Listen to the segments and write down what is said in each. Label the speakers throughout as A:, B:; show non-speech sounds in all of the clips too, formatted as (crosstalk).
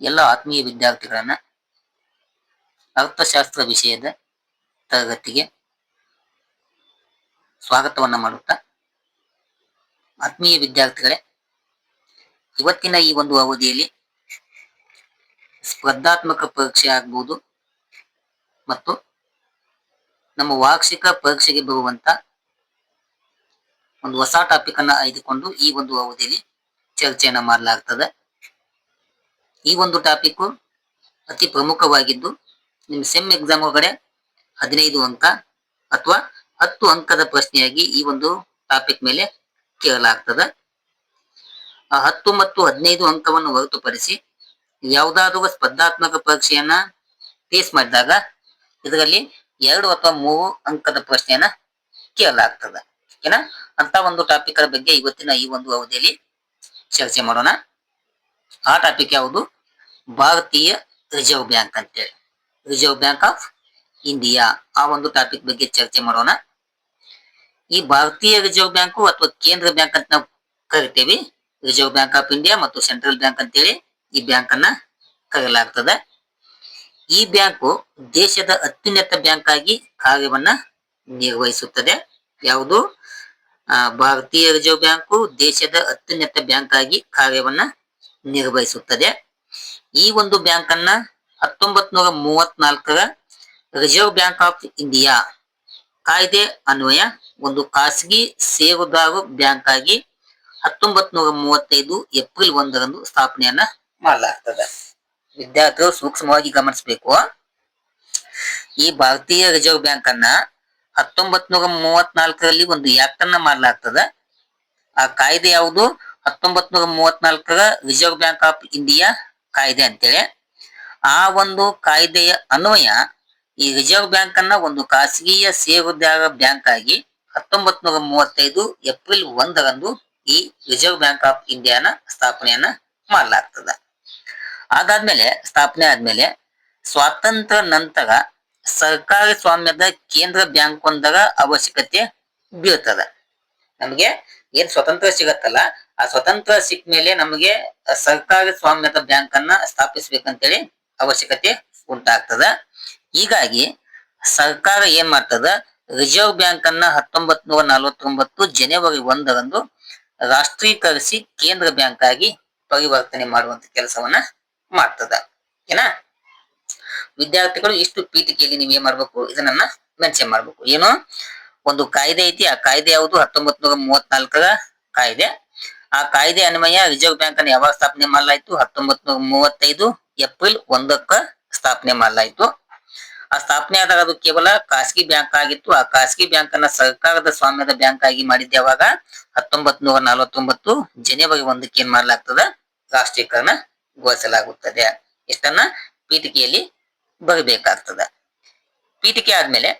A: ಎಲ್ಲ ಆತ್ಮೀಯ ವಿದ್ಯಾರ್ಥಿಗಳನ್ನ ಅರ್ಥಶಾಸ್ತ್ರ ವಿಷಯದ ತರಗತಿಗೆ ಸ್ವಾಗತವನ್ನ ಮಾಡುತ್ತಾ, ಆತ್ಮೀಯ ವಿದ್ಯಾರ್ಥಿಗಳೇ, ಇವತ್ತಿನ ಈ ಒಂದು ಅವಧಿಯಲ್ಲಿ ಸ್ಪರ್ಧಾತ್ಮಕ ಪರೀಕ್ಷೆ ಆಗ್ಬೋದು ಮತ್ತು ನಮ್ಮ ವಾರ್ಷಿಕ ಪರೀಕ್ಷೆಗೆ ಬರುವಂತ ಒಂದು ಹೊಸ ಟಾಪಿಕ್ ಅನ್ನ ಆಯ್ದುಕೊಂಡು ಈ ಒಂದು ಅವಧಿಯಲ್ಲಿ ಚರ್ಚೆಯನ್ನ ಮಾಡಲಾಗ್ತದೆ. ಈ ಒಂದು ಟಾಪಿಕ್ ಅತಿ ಪ್ರಮುಖವಾಗಿದ್ದು, ನಿಮ್ಮ ಸೆಮ್ ಎಕ್ಸಾಮ್ ಒಳಗಡೆ ಹದಿನೈದು ಅಂಕ ಅಥವಾ ಹತ್ತು ಅಂಕದ ಪ್ರಶ್ನೆಯಾಗಿ ಈ ಒಂದು ಟಾಪಿಕ್ ಮೇಲೆ ಕೇಳಲಾಗ್ತದೆ. ಆ ಹತ್ತು ಮತ್ತು ಹದಿನೈದು ಅಂಕವನ್ನು ಹೊರತುಪಡಿಸಿ ಯಾವುದಾದರೂ ಸ್ಪರ್ಧಾತ್ಮಕ ಪರೀಕ್ಷೆಯನ್ನ ಫೇಸ್ ಮಾಡಿದಾಗ ಇದರಲ್ಲಿ ಎರಡು ಅಥವಾ ಮೂರು ಅಂಕದ ಪ್ರಶ್ನೆಯನ್ನ ಕೇಳಲಾಗ್ತದೆ. ಓಕೆನಾ? ಅಂತ ಒಂದು ಟಾಪಿಕ್ ಬಗ್ಗೆ ಇವತ್ತಿನ ಈ ಒಂದು ಅವಧಿಯಲ್ಲಿ ಚರ್ಚೆ ಮಾಡೋಣ. ಆ ಟಾಪಿಕ್ ಯಾವುದು? ಭಾರತೀಯ ರಿಸರ್ವ್ ಬ್ಯಾಂಕ್ ಅಂತೇಳಿ. Reserve bank of India. ಆ ಒಂದು ಟಾಪಿಕ್ ಬಗ್ಗೆ ಚರ್ಚೆ ಮಾಡೋಣ. ಈ ಭಾರತೀಯ ರಿಸರ್ವ್ ಬ್ಯಾಂಕು ಅಥವಾ ಕೇಂದ್ರ ಬ್ಯಾಂಕ್ ಅಂತ ನಾವು ಕರಿತೇವೆ. ರಿಸರ್ವ್ ಬ್ಯಾಂಕ್ ಆಫ್ ಇಂಡಿಯಾ ಮತ್ತು ಸೆಂಟ್ರಲ್ ಬ್ಯಾಂಕ್ ಅಂತೇಳಿ ಈ ಬ್ಯಾಂಕ್ ಅನ್ನ ಕರೆಯಲಾಗ್ತದೆ. ಈ ಬ್ಯಾಂಕು ದೇಶದ ಅತ್ಯುನ್ನತ ಬ್ಯಾಂಕ್ ಆಗಿ ಕಾರ್ಯವನ್ನ ನಿರ್ವಹಿಸುತ್ತದೆ. ಯಾವುದು? ಭಾರತೀಯ ರಿಸರ್ವ್ ಬ್ಯಾಂಕು ದೇಶದ ಅತ್ಯುನ್ನತ ಬ್ಯಾಂಕ್ ಆಗಿ ಕಾರ್ಯವನ್ನ ನಿರ್ವಹಿಸುತ್ತದೆ. ಈ ಒಂದು ಬ್ಯಾಂಕ್ ಅನ್ನ ಹತ್ತೊಂಬತ್ ನೂರ ಮೂವತ್ನಾಲ್ಕರ ರಿಸರ್ವ್ ಬ್ಯಾಂಕ್ ಆಫ್ ಇಂಡಿಯಾ ಕಾಯ್ದೆ ಅನ್ವಯ ಒಂದು ಖಾಸಗಿ ಷೇರುದಾರು ಬ್ಯಾಂಕ್ ಆಗಿ ಹತ್ತೊಂಬತ್ ನೂರ ಮೂವತ್ತೈದು ಏಪ್ರಿಲ್ ಒಂದರಂದು ಸ್ಥಾಪನೆಯನ್ನ ಮಾಡಲಾಗ್ತದೆ. ವಿದ್ಯಾರ್ಥಿಗಳು ಸೂಕ್ಷ್ಮವಾಗಿ ಗಮನಿಸಬೇಕು. ಈ ಭಾರತೀಯ ರಿಸರ್ವ್ ಬ್ಯಾಂಕ್ ಅನ್ನ ಹತ್ತೊಂಬತ್ ನೂರ ಮೂವತ್ನಾಲ್ಕರಲ್ಲಿ ಒಂದು ಆಕ್ಟ್ ಅನ್ನ ಮಾಡಲಾಗ್ತದೆ. ಆ ಕಾಯ್ದೆ ಯಾವುದು? ಹತ್ತೊಂಬತ್ ನೂರ ಮೂವತ್ನಾಲ್ಕರ ರಿಸರ್ವ್ ಬ್ಯಾಂಕ್ ಆಫ್ ಇಂಡಿಯಾ ಕಾಯ್ದೆ ಅಂತೇಳಿ, ಆ ಒಂದು ಕಾಯ್ದೆಯ ಅನ್ವಯ ಈ ರಿಸರ್ವ್ ಬ್ಯಾಂಕ್ ಅನ್ನ ಒಂದು ಖಾಸಗಿಯ ಷೇರುದಾರ ಬ್ಯಾಂಕ್ ಆಗಿ ಹತ್ತೊಂಬತ್ ನೂರ ಮೂವತ್ತೈದು ಏಪ್ರಿಲ್ ಒಂದರಂದು ಈ ರಿಸರ್ವ್ ಬ್ಯಾಂಕ್ ಆಫ್ ಇಂಡಿಯಾನ ಸ್ಥಾಪನೆಯನ್ನ ಮಾಡಲಾಗ್ತದೆ. ಅದಾದ್ಮೇಲೆ, ಸ್ಥಾಪನೆ ಆದ್ಮೇಲೆ ಸ್ವಾತಂತ್ರ್ಯ ನಂತರ ಸರ್ಕಾರಿ ಸ್ವಾಮ್ಯದ ಕೇಂದ್ರ ಬ್ಯಾಂಕ್ ಒಂದರ ಅವಶ್ಯಕತೆ ಬೀಳ್ತದೆ. ನಮಗೆ ಏನ್ ಸ್ವತಂತ್ರ ಸಿಗತ್ತಲ್ಲ ಆ ಸ್ವತಂತ್ರ ಸಿಕ್ಕ ಮೇಲೆ ನಮಗೆ ಸರ್ಕಾರಿ ಸ್ವಾಮ್ಯದ ಬ್ಯಾಂಕ್ ಅನ್ನ ಸ್ಥಾಪಿಸ್ಬೇಕಂತೇಳಿ ಅವಶ್ಯಕತೆ ಉಂಟಾಗ್ತದ. ಹೀಗಾಗಿ ಸರ್ಕಾರ ಏನ್ ಮಾಡ್ತದ? ರಿಸರ್ವ್ ಬ್ಯಾಂಕ್ ಅನ್ನ ಹತ್ತೊಂಬತ್ ನೂರ ನಲವತ್ತೊಂಬತ್ತು ಜನವರಿ ಒಂದರಂದು ರಾಷ್ಟ್ರೀಕರಿಸಿ ಕೇಂದ್ರ ಬ್ಯಾಂಕ್ ಆಗಿ ಪರಿವರ್ತನೆ ಮಾಡುವಂತ ಕೆಲಸವನ್ನ ಮಾಡ್ತದ. ಏನ? ವಿದ್ಯಾರ್ಥಿಗಳು ಇಷ್ಟು ಪೀಠಿಕೆಯಲ್ಲಿ ನೀವು ಏನ್ ಮಾಡ್ಬೇಕು? ಇದನ್ನ ಮೆನ್ಷನ್ ಮಾಡ್ಬೇಕು. ಏನು? ಒಂದು ಕಾಯ್ದೆ ಐತಿ. ಆ ಕಾಯ್ದೆ ಯಾವುದು? ಹತ್ತೊಂಬತ್ ನೂರ ಮೂವತ್ನಾಲ್ಕರ ಕಾಯ್ದೆ. ಆ ಕಾಯ್ದೆ ಅನ್ವಯ ರಿಸರ್ವ್ ಬ್ಯಾಂಕ್ ಅನ್ನು ಯಾವಾಗ ಸ್ಥಾಪನೆ ಮಾಡಲಾಯಿತು? ಹತ್ತೊಂಬತ್ ನೂರ ಮೂವತ್ತೈದು ಏಪ್ರಿಲ್ ಒಂದಕ್ಕ ಸ್ಥಾಪನೆ ಮಾಡಲಾಯಿತು. ಆ ಸ್ಥಾಪನೆ ಆದಾಗ ಅದು ಕೇವಲ ಖಾಸಗಿ ಬ್ಯಾಂಕ್ ಆಗಿತ್ತು. ಆ ಖಾಸಗಿ ಬ್ಯಾಂಕ್ ಅನ್ನ ಸರ್ಕಾರದ ಸ್ವಾಮ್ಯದ ಬ್ಯಾಂಕ್ ಆಗಿ ಮಾಡಿದ್ದೆ ಯಾವಾಗ? ಹತ್ತೊಂಬತ್ ನೂರ ನಲವತ್ತೊಂಬತ್ತು ಜನವರಿ ಒಂದಕ್ಕೆ ಏನ್ ಮಾಡಲಾಗ್ತದ? ರಾಷ್ಟ್ರೀಕರಣ ಘೋಷಿಸಲಾಗುತ್ತದೆ. ಇಷ್ಟನ್ನ ಪೀಠಿಕೆಯಲ್ಲಿ ಬರಬೇಕಾಗ್ತದ. ಪೀಠಿಕೆ ಆದ್ಮೇಲೆ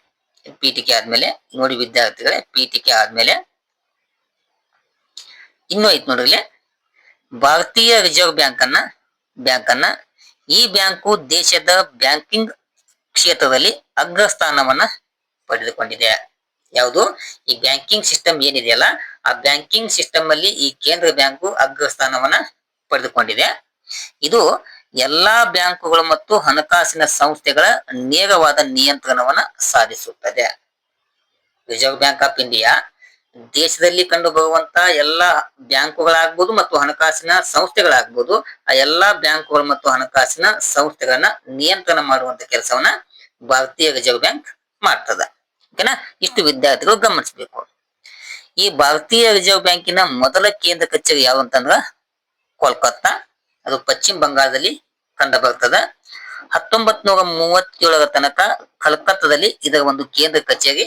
A: ಪೀಠಿಕೆ ಆದ್ಮೇಲೆ ನೋಡಿ ವಿದ್ಯಾರ್ಥಿಗಳೇ, ಪೀಠಿಕೆ ಆದ್ಮೇಲೆ ಇನ್ನೂ ಐತ್ ನೋಡ್ರಿ ಭಾರತೀಯ ರಿಸರ್ವ್ ಬ್ಯಾಂಕ್ ಅನ್ನ ಬ್ಯಾಂಕ್ ಅನ್ನ ಈ ಬ್ಯಾಂಕು ದೇಶದ ಬ್ಯಾಂಕಿಂಗ್ ಕ್ಷೇತ್ರದಲ್ಲಿ ಅಗ್ರಸ್ಥಾನವನ್ನ ಪಡೆದುಕೊಂಡಿದೆ. ಯಾವುದು? ಈ ಬ್ಯಾಂಕಿಂಗ್ ಸಿಸ್ಟಮ್ ಏನಿದೆಯಲ್ಲ, ಆ ಬ್ಯಾಂಕಿಂಗ್ ಸಿಸ್ಟಮ್ ಅಲ್ಲಿ ಈ ಕೇಂದ್ರ ಬ್ಯಾಂಕು ಅಗ್ರಸ್ಥಾನವನ್ನ ಪಡೆದುಕೊಂಡಿದೆ. ಇದು ಎಲ್ಲಾ ಬ್ಯಾಂಕುಗಳು ಮತ್ತು ಹಣಕಾಸಿನ ಸಂಸ್ಥೆಗಳ ನೇರವಾದ ನಿಯಂತ್ರಣವನ್ನ ಸಾಧಿಸುತ್ತದೆ. ರಿಸರ್ವ್ ಬ್ಯಾಂಕ್ ಆಫ್ ಇಂಡಿಯಾ ದೇಶದಲ್ಲಿ ಕಂಡು ಬರುವಂತ ಎಲ್ಲಾ ಬ್ಯಾಂಕುಗಳಾಗ್ಬೋದು ಮತ್ತು ಹಣಕಾಸಿನ ಸಂಸ್ಥೆಗಳಾಗ್ಬೋದು, ಆ ಎಲ್ಲಾ ಬ್ಯಾಂಕುಗಳು ಮತ್ತು ಹಣಕಾಸಿನ ಸಂಸ್ಥೆಗಳನ್ನ ನಿಯಂತ್ರಣ ಮಾಡುವಂತ ಕೆಲಸವನ್ನ ಭಾರತೀಯ ರಿಸರ್ವ್ ಬ್ಯಾಂಕ್ ಮಾಡ್ತದ. ಓಕೆನಾ ಇಷ್ಟು ವಿದ್ಯಾರ್ಥಿಗಳು ಗಮನಿಸಬೇಕು. ಈ ಭಾರತೀಯ ರಿಸರ್ವ್ ಬ್ಯಾಂಕಿನ ಮೊದಲ ಕೇಂದ್ರ ಕಚೇರಿ ಯಾವ ಅಂತಂದ್ರ ಕೋಲ್ಕತ್ತಾ. ಅದು ಪಶ್ಚಿಮ ಬಂಗಾಳದಲ್ಲಿ ಕಂಡು ಬರ್ತದ ಹತ್ತೊಂಬತ್ ನೂರ ಮೂವತ್ತೇಳರ ತನಕ ಕಲ್ಕತ್ತಾದಲ್ಲಿ ಇದರ ಒಂದು ಕೇಂದ್ರ ಕಚೇರಿ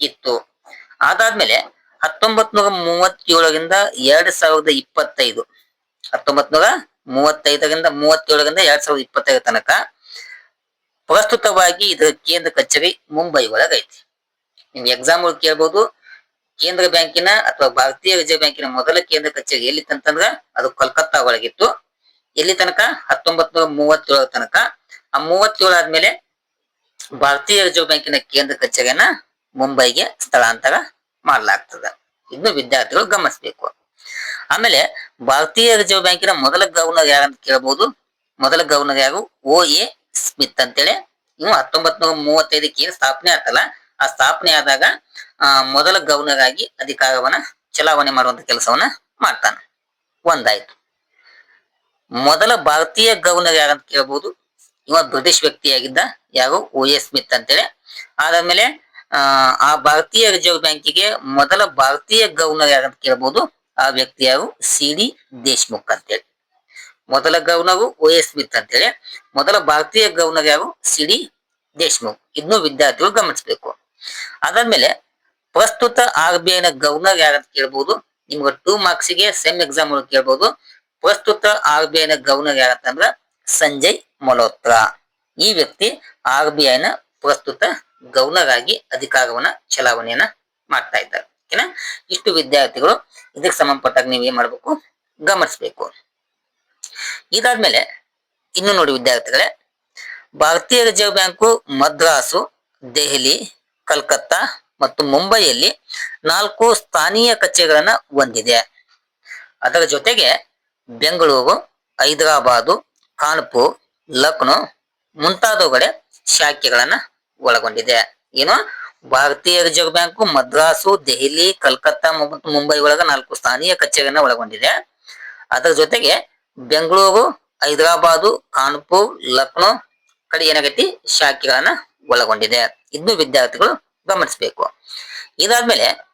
A: ಇತ್ತು. ಅದಾದ್ಮೇಲೆ ಹತ್ತೊಂಬತ್ ನೂರ ಮೂವತ್ತೇಳರಿಂದ ಎರಡ್ ಸಾವಿರದ ಇಪ್ಪತ್ತೈದು. ಹತ್ತೊಂಬತ್ ನೂರ ಮೂವತ್ತೈದರಿಂದ ಮೂವತ್ತೇಳರಿಂದ ಎರಡ್ ಸಾವಿರದ ಇಪ್ಪತ್ತೈದರ ತನಕ ಪ್ರಸ್ತುತವಾಗಿ ಇದರ ಕೇಂದ್ರ ಕಚೇರಿ ಮುಂಬೈ ಒಳಗೈತಿ ನಿಮ್ಗೆ ಎಕ್ಸಾಮ್ ಕೇಳ್ಬೋದು. ಕೇಂದ್ರ ಬ್ಯಾಂಕಿನ ಅಥವಾ ಭಾರತೀಯ ರಿಸರ್ವ್ ಬ್ಯಾಂಕಿನ ಮೊದಲ ಕೇಂದ್ರ ಕಚೇರಿ ಎಲ್ಲಿತ್ತಂತಂದ್ರ ಅದು ಕೋಲ್ಕತ್ತಾ ಒಳಗಿತ್ತು. ಎಲ್ಲಿ ತನಕ? ಹತ್ತೊಂಬತ್ ನೂರ ಮೂವತ್ತೇಳರ ತನಕ. ಆ ಮೂವತ್ತೇಳು ಆದ್ಮೇಲೆ ಭಾರತೀಯ ರಿಸರ್ವ್ ಬ್ಯಾಂಕಿನ ಕೇಂದ್ರ ಕಚೇರಿಯನ್ನ ಮುಂಬೈಗೆ ಸ್ಥಳಾಂತರ ಮಾಡಲಾಗ್ತದ. ಇದನ್ನು ವಿದ್ಯಾರ್ಥಿಗಳು ಗಮನಿಸಬೇಕು. ಆಮೇಲೆ ಭಾರತೀಯ ರಿಸರ್ವ್ ಬ್ಯಾಂಕಿನ ಮೊದಲ ಗವರ್ನರ್ ಯಾರಂತ ಕೇಳಬಹುದು ಮೊದಲ ಗವರ್ನರ್ ಯಾರು? ಓ ಎ ಸ್ಮಿತ್ ಅಂತೇಳಿ. ಇವು ಹತ್ತೊಂಬತ್ ನೂರ ಮೂವತ್ತೈದಕ್ಕೆ ಏನು ಸ್ಥಾಪನೆ ಆತಲ್ಲ ಆ ಸ್ಥಾಪನೆ ಆದಾಗ ಮೊದಲ ಗವರ್ನರ್ ಆಗಿ ಅಧಿಕಾರವನ್ನ ಚಲಾವಣೆ ಮಾಡುವಂತ ಕೆಲಸವನ್ನ ಮಾಡ್ತಾನೆ. ಒಂದಾಯ್ತು. ಮೊದಲ ಭಾರತೀಯ ಗವರ್ನರ್ ಯಾರಂತ ಕೇಳಬಹುದು ಇವ ಬ್ರಿಟಿಷ್ ವ್ಯಕ್ತಿಯಾಗಿದ್ದ ಯಾರು? ಓ ಎ ಸ್ಮಿತ್ ಅಂತೇಳಿ. ಆದ್ಮೇಲೆ ಆ ಭಾರತೀಯ ರಿಸರ್ವ್ ಬ್ಯಾಂಕಿಗೆ ಮೊದಲ ಭಾರತೀಯ ಗವರ್ನರ್ ಯಾರಂತ ಕೇಳಬಹುದು ಆ ವ್ಯಕ್ತಿ ಯಾರು? ಸಿ ಡಿ ದೇಶ್ಮುಖ್ ಅಂತೇಳಿ. ಮೊದಲ ಗವರ್ನರು ಓ ಎಸ್ ಸ್ಮಿತ್ ಅಂತೇಳಿ. ಮೊದಲ ಭಾರತೀಯ ಗವರ್ನರ್ ಯಾರು? C D Deshmukh. ಇದನ್ನು ವಿದ್ಯಾರ್ಥಿಗಳು ಗಮನಿಸಬೇಕು. ಅದಾದ್ಮೇಲೆ ಪ್ರಸ್ತುತ ಆರ್ ಬಿ ಐನ ಗವರ್ನರ್ ಯಾರಂತ ಕೇಳಬಹುದು ನಿಮ್ಗೆ ಟೂ ಮಾರ್ಕ್ಸ್ಗೆ ಸೆಮ್ ಎಕ್ಸಾಮ್ ಕೇಳಬಹುದು ಪ್ರಸ್ತುತ ಆರ್ ಬಿ ಐನ ಗವರ್ನರ್ ಯಾರಂತಂದ್ರ ಸಂಜಯ್ ಮಲ್ಹೋತ್ರಾ. ಈ ವ್ಯಕ್ತಿ ಆರ್ ಬಿ ಐನ ಪ್ರಸ್ತುತ ಗವರ್ನರ್ ಆಗಿ ಅಧಿಕಾರವನ್ನ ಚಲಾವಣೆಯನ್ನ ಮಾಡ್ತಾ ಇದ್ದಾರೆ. ಓಕೆನಾ? ಇಷ್ಟು ವಿದ್ಯಾರ್ಥಿಗಳು ಇದಕ್ಕೆ ಸಂಬಂಧಪಟ್ಟಾಗ ನೀವು ಏನ್ ಮಾಡ್ಬೇಕು? ಗಮನಿಸ್ಬೇಕು. ಇದಾದ್ಮೇಲೆ ಇನ್ನು ನೋಡಿ ವಿದ್ಯಾರ್ಥಿಗಳೇ, ಭಾರತೀಯ ರಿಸರ್ವ್ ಬ್ಯಾಂಕು ಮದ್ರಾಸು, ದೆಹಲಿ, ಕಲ್ಕತ್ತಾ ಮತ್ತು ಮುಂಬೈಯಲ್ಲಿ ನಾಲ್ಕು ಸ್ಥಾನೀಯ ಕಚೇರಿಗಳನ್ನ ಹೊಂದಿದೆ. ಅದರ ಜೊತೆಗೆ ಬೆಂಗಳೂರು, ಹೈದರಾಬಾದು, ಕಾನ್ಪುರ್, ಲಕ್ನೋ ಮುಂತಾದವುಗಳೇ ಶಾಖೆಗಳನ್ನ ಒಳಗೊಂಡಿದೆ. ಏನು? ಭಾರತೀಯ ರಿಸರ್ವ್ ಬ್ಯಾಂಕ್, ಮದ್ರಾಸು, ದೆಹಲಿ, ಕಲ್ಕತ್ತಾ, ಮುಂಬೈ ಒಳಗ ನಾಲ್ಕು ಸ್ಥಾನೀಯ ಕಚೇರಿಯನ್ನ ಒಳಗೊಂಡಿದೆ. ಅದರ ಜೊತೆಗೆ ಬೆಂಗಳೂರು, ಹೈದರಾಬಾದು, ಕಾನ್ಪುರ್, ಲಕ್ನೋ ಕಡೆ ಏನಾಗೈತಿ? ಶಾಖೆಗಳನ್ನ ಒಳಗೊಂಡಿದೆ. ಇದನ್ನು ವಿದ್ಯಾರ್ಥಿಗಳು ಗಮನಿಸಬೇಕು. ಇದಾದ್ಮೇಲೆ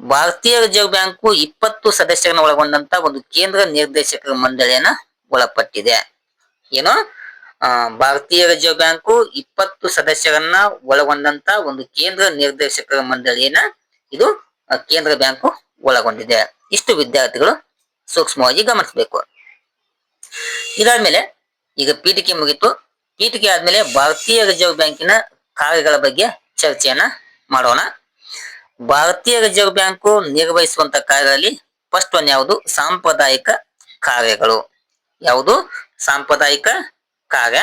A: ಭಾರತೀಯ ರಿಸರ್ವ್ ಬ್ಯಾಂಕು ಇಪ್ಪತ್ತು ಸದಸ್ಯರನ್ನ ಒಳಗೊಂಡಂತ ಒಂದು ಕೇಂದ್ರ ನಿರ್ದೇಶಕರ ಮಂಡಳಿಯನ್ನ ಒಳಪಟ್ಟಿದೆ. ಏನು? ಭಾರತೀಯ ರಿಸರ್ವ್ ಬ್ಯಾಂಕ್ ಇಪ್ಪತ್ತು ಸದಸ್ಯರನ್ನ ಒಳಗೊಂಡಂತ ಒಂದು ಕೇಂದ್ರ ನಿರ್ದೇಶಕರ ಮಂಡಳಿಯನ್ನ ಇದು ಕೇಂದ್ರ ಬ್ಯಾಂಕು ಒಳಗೊಂಡಿದೆ. ಇಷ್ಟು ವಿದ್ಯಾರ್ಥಿಗಳು ಸೂಕ್ಷ್ಮವಾಗಿ ಗಮನಿಸಬೇಕು. ಇದಾದ್ಮೇಲೆ ಈಗ ಪೀಠಿಕೆ ಮುಗಿತು. ಪೀಠಿಕೆ ಆದ್ಮೇಲೆ ಭಾರತೀಯ ರಿಸರ್ವ್ ಬ್ಯಾಂಕಿನ ಕಾರ್ಯಗಳ ಬಗ್ಗೆ ಚರ್ಚೆಯನ್ನ ಮಾಡೋಣ. ಭಾರತೀಯ ರಿಸರ್ವ್ ಬ್ಯಾಂಕು ನಿರ್ವಹಿಸುವಂತ ಕಾರ್ಯಗಳಲ್ಲಿ ಫಸ್ಟ್ ಒನ್ ಯಾವುದು? ಸಾಂಪ್ರದಾಯಿಕ ಕಾರ್ಯಗಳು. ಯಾವುದು? ಸಾಂಪ್ರದಾಯಿಕ ಕಾರ್ಯ